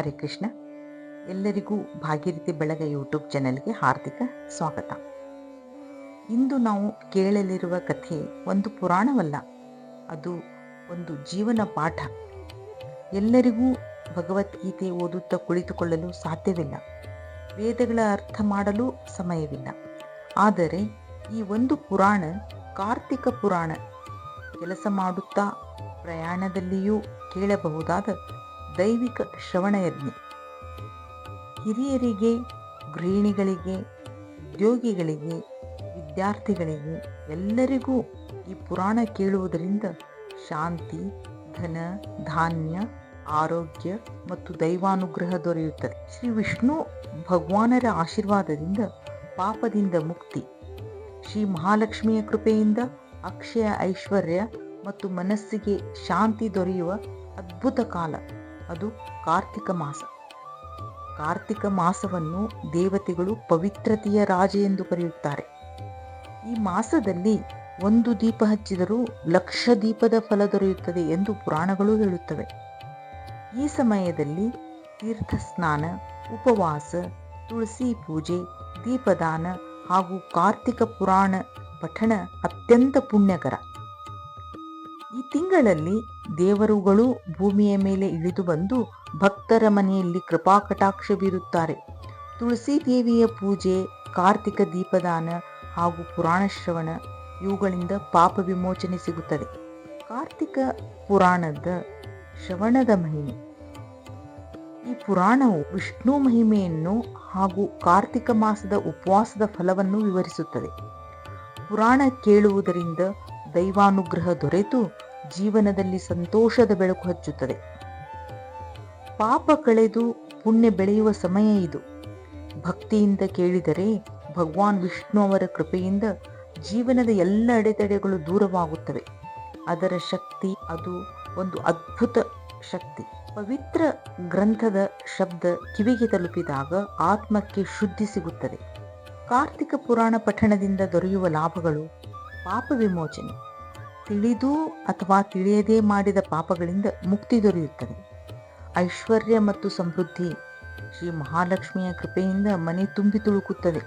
ಹರೇ ಕೃಷ್ಣ. ಎಲ್ಲರಿಗೂ ಭಾಗೀರಥಿ ಬೆಳಗ ಯೂಟ್ಯೂಬ್ ಚಾನೆಲ್ಗೆ ಹಾರ್ದಿಕ ಸ್ವಾಗತ. ಇಂದು ನಾವು ಕೇಳಲಿರುವ ಕಥೆ ಒಂದು ಪುರಾಣವಲ್ಲ, ಅದು ಒಂದು ಜೀವನ ಪಾಠ. ಎಲ್ಲರಿಗೂ ಭಗವದ್ಗೀತೆ ಓದುತ್ತಾ ಕುಳಿತುಕೊಳ್ಳಲು ಸಾಧ್ಯವಿಲ್ಲ. ವೇದಗಳ ಅರ್ಥ ಮಾಡಲು ಸಮಯವಿಲ್ಲ. ಆದರೆ ಈ ಒಂದು ಪುರಾಣ ಕಾರ್ತಿಕ ಪುರಾಣ. ಕೆಲಸ ಮಾಡುತ್ತಾ ಪ್ರಯಾಣದಲ್ಲಿಯೂ ಕೇಳಬಹುದಾದ ದೈವಿಕ ಶ್ರವಣಯಜ್ಞ ಹಿರಿಯರಿಗೆ, ಗೃಹಿಣಿಗಳಿಗೆ, ಉದ್ಯೋಗಿಗಳಿಗೆ, ವಿದ್ಯಾರ್ಥಿಗಳಿಗೆ ಎಲ್ಲರಿಗೂ ಈ ಪುರಾಣ ಕೇಳುವುದರಿಂದ ಶಾಂತಿ, ಧನ, ಧಾನ್ಯ, ಆರೋಗ್ಯ ಮತ್ತು ದೈವಾನುಗ್ರಹ ದೊರೆಯುತ್ತದೆ. ಶ್ರೀ ವಿಷ್ಣು ಭಗವಾನರ ಆಶೀರ್ವಾದದಿಂದ ಪಾಪದಿಂದ ಮುಕ್ತಿ. ಶ್ರೀ ಮಹಾಲಕ್ಷ್ಮಿಯ ಕೃಪೆಯಿಂದ ಅಕ್ಷಯ ಐಶ್ವರ್ಯ ಮತ್ತು ಮನಸ್ಸಿಗೆ ಶಾಂತಿ ದೊರೆಯುವ ಅದ್ಭುತ ಕಾಲ. ಅದು ಕಾರ್ತಿಕ ಮಾಸ. ಕಾರ್ತಿಕ ಮಾಸವನ್ನು ದೇವತೆಗಳು ಪವಿತ್ರತೆಯ ರಾಜ ಎಂದು ಕರೆಯುತ್ತಾರೆ. ಈ ಮಾಸದಲ್ಲಿ ಒಂದು ದೀಪ ಹಚ್ಚಿದರೂ ಲಕ್ಷ ದೀಪದ ಫಲ ದೊರೆಯುತ್ತದೆ ಎಂದು ಪುರಾಣಗಳು ಹೇಳುತ್ತವೆ. ಈ ಸಮಯದಲ್ಲಿ ತೀರ್ಥ ಸ್ನಾನ, ಉಪವಾಸ, ತುಳಸಿ ಪೂಜೆ, ದೀಪದಾನ ಹಾಗೂ ಕಾರ್ತಿಕ ಪುರಾಣ ಪಠಣ ಅತ್ಯಂತ ಪುಣ್ಯಕರ. ಈ ತಿಂಗಳಲ್ಲಿ ದೇವರುಗಳು ಭೂಮಿಯ ಮೇಲೆ ಇಳಿದು ಬಂದು ಭಕ್ತರ ಮನೆಯಲ್ಲಿ ಕೃಪಾಕಟಾಕ್ಷ ಬೀರುತ್ತಾರೆ ತುಳಸಿ ದೇವಿಯ ಪೂಜೆ, ಕಾರ್ತಿಕ ದೀಪದಾನ ಹಾಗೂ ಪುರಾಣ ಶ್ರವಣ ಇವುಗಳಿಂದ ಪಾಪ ವಿಮೋಚನೆ ಸಿಗುತ್ತದೆ. ಕಾರ್ತಿಕ ಪುರಾಣದ ಶ್ರವಣದ ಮಹಿಮೆ. ಈ ಪುರಾಣವು ವಿಷ್ಣು ಮಹಿಮೆಯನ್ನು ಹಾಗೂ ಕಾರ್ತಿಕ ಮಾಸದ ಉಪವಾಸದ ಫಲವನ್ನು ವಿವರಿಸುತ್ತದೆ. ಪುರಾಣ ಕೇಳುವುದರಿಂದ ದೈವಾನುಗ್ರಹ ದೊರೆತು ಜೀವನದಲ್ಲಿ ಸಂತೋಷದ ಬೆಳಕು ಹಚ್ಚುತ್ತದೆ. ಪಾಪ ಕಳೆದು ಪುಣ್ಯ ಬೆಳೆಯುವ ಸಮಯ ಇದು. ಭಕ್ತಿಯಿಂದ ಕೇಳಿದರೆ ಭಗವಾನ್ ವಿಷ್ಣು ಅವರ ಕೃಪೆಯಿಂದ ಜೀವನದ ಎಲ್ಲ ಅಡೆತಡೆಗಳು ದೂರವಾಗುತ್ತವೆ. ಅದರ ಶಕ್ತಿ ಅದು ಒಂದು ಅದ್ಭುತ ಶಕ್ತಿ. ಪವಿತ್ರ ಗ್ರಂಥದ ಶಬ್ದ ಕಿವಿಗೆ ತಲುಪಿದಾಗ ಆತ್ಮಕ್ಕೆ ಶುದ್ಧಿ ಸಿಗುತ್ತದೆ. ಕಾರ್ತಿಕ ಪುರಾಣ ಪಠಣದಿಂದ ದೊರೆಯುವ ಲಾಭಗಳು ಪಾಪ ವಿಮೋಚನೆ ತಿಳಿದು ಅಥವಾ ತಿಳಿಯದೇ ಮಾಡಿದ ಪಾಪಗಳಿಂದ ಮುಕ್ತಿ ದೊರೆಯುತ್ತದೆ. ಐಶ್ವರ್ಯ ಮತ್ತು ಸಮೃದ್ಧಿ ಶ್ರೀ ಮಹಾಲಕ್ಷ್ಮಿಯ ಕೃಪೆಯಿಂದ ಮನೆ ತುಂಬಿ ತುಳುಕುತ್ತದೆ.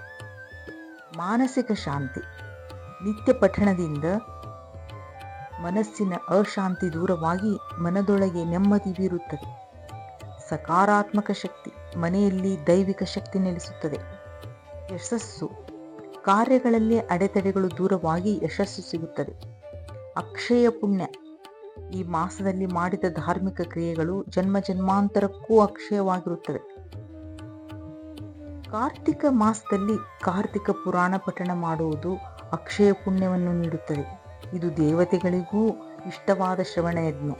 ಮಾನಸಿಕ ಶಾಂತಿ ನಿತ್ಯ ಪಠಣದಿಂದ ಮನಸ್ಸಿನ ಅಶಾಂತಿ ದೂರವಾಗಿ ಮನದೊಳಗೆ ನೆಮ್ಮದಿ ಬೀರುತ್ತದೆ. ಸಕಾರಾತ್ಮಕ ಶಕ್ತಿ ಮನೆಯಲ್ಲಿ ದೈವಿಕ ಶಕ್ತಿ ನೆಲೆಸುತ್ತದೆ. ಯಶಸ್ಸು ಕಾರ್ಯಗಳಲ್ಲಿ ಅಡೆತಡೆಗಳು ದೂರವಾಗಿ ಯಶಸ್ಸು ಸಿಗುತ್ತದೆ. ಅಕ್ಷಯ ಪುಣ್ಯ. ಈ ಮಾಸದಲ್ಲಿ ಮಾಡಿದ ಧಾರ್ಮಿಕ ಕ್ರಿಯೆಗಳು ಜನ್ಮ ಜನ್ಮಾಂತರಕ್ಕೂ ಅಕ್ಷಯವಾಗಿರುತ್ತವೆ. ಕಾರ್ತಿಕ ಮಾಸದಲ್ಲಿ ಕಾರ್ತಿಕ ಪುರಾಣ ಪಠಣ ಮಾಡುವುದು ಅಕ್ಷಯ ಪುಣ್ಯವನ್ನು ನೀಡುತ್ತದೆ. ಇದು ದೇವತೆಗಳಿಗೂ ಇಷ್ಟವಾದ ಶ್ರವಣ ಯಜ್ಞ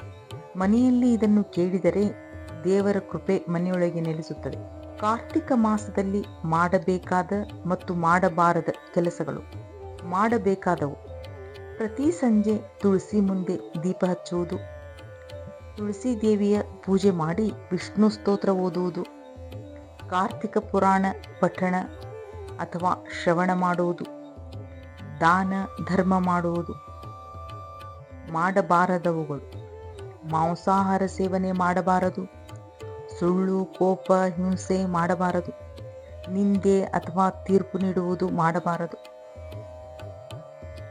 ಮನೆಯಲ್ಲಿ ಇದನ್ನು ಕೇಳಿದರೆ ದೇವರ ಕೃಪೆ ಮನೆಯೊಳಗೆ ನೆಲೆಸುತ್ತದೆ. ಕಾರ್ತಿಕ ಮಾಸದಲ್ಲಿ ಮಾಡಬೇಕಾದ ಮತ್ತು ಮಾಡಬಾರದ ಕೆಲಸಗಳು. ಮಾಡಬೇಕಾದವು. ಪ್ರತಿ ಸಂಜೆ ತುಳಸಿ ಮುಂದೆ ದೀಪ ಹಚ್ಚುವುದು. ತುಳಸಿ ದೇವಿಯ ಪೂಜೆ ಮಾಡಿ ವಿಷ್ಣು ಸ್ತೋತ್ರ ಓದುವುದು. ಕಾರ್ತಿಕ ಪುರಾಣ, ಪಠಣ ಅಥವಾ ಶ್ರವಣ ಮಾಡುವುದು. ದಾನ, ಧರ್ಮ ಮಾಡುವುದು. ಮಾಡಬಾರದವುಗಳು. ಮಾಂಸಾಹಾರ ಸೇವನೆ ಮಾಡಬಾರದು. ಸುಳ್ಳು, ಕೋಪ, ಹಿಂಸೆ ಮಾಡಬಾರದು. ನಿಂದೆ ಅಥವಾ ತೀರ್ಪು ನೀಡುವುದು ಮಾಡಬಾರದು.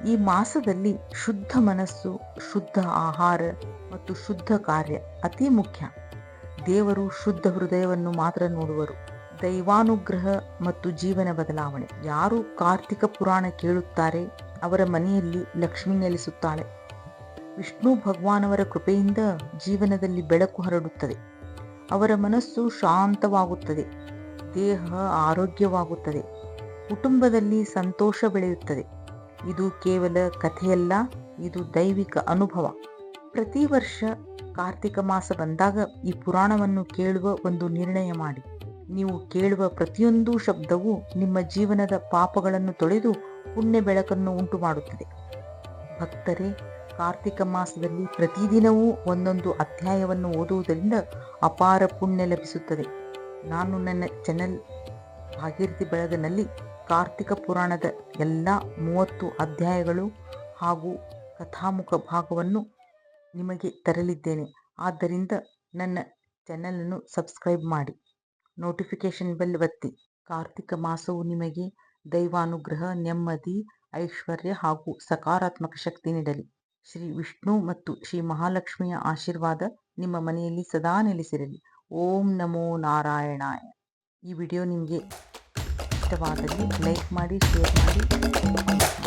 ಈ ಮಾಸದಲ್ಲಿ ಶುದ್ಧ ಮನಸ್ಸು, ಶುದ್ಧ ಆಹಾರ ಮತ್ತು ಶುದ್ಧ ಕಾರ್ಯ ಅತಿ ಮುಖ್ಯ. ದೇವರು ಶುದ್ಧ ಹೃದಯವನ್ನು ಮಾತ್ರ ನೋಡುವರು. ದೈವಾನುಗ್ರಹ ಮತ್ತು ಜೀವನ ಬದಲಾವಣೆ. ಯಾರು ಕಾರ್ತಿಕ ಪುರಾಣ ಕೇಳುತ್ತಾರೆ, ಅವರ ಮನೆಯಲ್ಲಿ ಲಕ್ಷ್ಮಿ ನೆಲೆಸುತ್ತಾಳೆ. ವಿಷ್ಣು ಭಗವಾನವರ ಕೃಪೆಯಿಂದ ಜೀವನದಲ್ಲಿ ಬೆಳಕು ಹರಡುತ್ತದೆ. ಅವರ ಮನಸ್ಸು ಶಾಂತವಾಗುತ್ತದೆ, ದೇಹ ಆರೋಗ್ಯವಾಗುತ್ತದೆ, ಕುಟುಂಬದಲ್ಲಿ ಸಂತೋಷ ಬೆಳೆಯುತ್ತದೆ. ಇದು ಕೇವಲ ಕಥೆಯಲ್ಲ, ಇದು ದೈವಿಕ ಅನುಭವ. ಪ್ರತಿ ವರ್ಷ ಕಾರ್ತಿಕ ಮಾಸ ಬಂದಾಗ ಈ ಪುರಾಣವನ್ನು ಕೇಳುವ ಒಂದು ನಿರ್ಣಯ ಮಾಡಿ. ನೀವು ಕೇಳುವ ಪ್ರತಿಯೊಂದು ಶಬ್ದವೂ ನಿಮ್ಮ ಜೀವನದ ಪಾಪಗಳನ್ನು ತೊಳೆದು ಪುಣ್ಯ ಬೆಳಕನ್ನು ಉಂಟು ಮಾಡುತ್ತದೆ ಭಕ್ತರೇ ಕಾರ್ತಿಕ ಮಾಸದಲ್ಲಿ ಪ್ರತಿದಿನವೂ ಒಂದೊಂದು ಅಧ್ಯಾಯವನ್ನು ಓದುವುದರಿಂದ ಅಪಾರ ಪುಣ್ಯ ಲಭಿಸುತ್ತದೆ. ನಾನು ನನ್ನ ಚಾನೆಲ್ ಭಾಗೀರಥಿ ಬೆಳಗನಲ್ಲಿ ಕಾರ್ತಿಕ ಪುರಾಣದ ಎಲ್ಲ ಮೂವತ್ತು ಅಧ್ಯಾಯಗಳು ಹಾಗೂ ಕಥಾಮುಖ ಭಾಗವನ್ನು ನಿಮಗೆ ತರಲಿದ್ದೇನೆ. ಆದ್ದರಿಂದ ನನ್ನ ಚಾನೆಲನ್ನು ಸಬ್ಸ್ಕ್ರೈಬ್ ಮಾಡಿ. ನೋಟಿಫಿಕೇಷನ್ ಬೆಲ್ ಒತ್ತಿ. ಕಾರ್ತಿಕ ಮಾಸವು ನಿಮಗೆ ದೈವಾನುಗ್ರಹ, ನೆಮ್ಮದಿ, ಐಶ್ವರ್ಯ ಹಾಗೂ ಸಕಾರಾತ್ಮಕ ಶಕ್ತಿ ನೀಡಲಿ. ಶ್ರೀ ವಿಷ್ಣು ಮತ್ತು ಶ್ರೀ ಮಹಾಲಕ್ಷ್ಮಿಯ ಆಶೀರ್ವಾದ ನಿಮ್ಮ ಮನೆಯಲ್ಲಿ ಸದಾ ನೆಲೆಸಿರಲಿ. ಓಂ ನಮೋ ನಾರಾಯಣಾಯ. ಈ ವಿಡಿಯೋ ನಿಮಗೆ ಇಷ್ಟವಾದಲ್ಲಿ ಲೈಕ್ ಮಾಡಿ, ಶೇರ್ ಮಾಡಿ.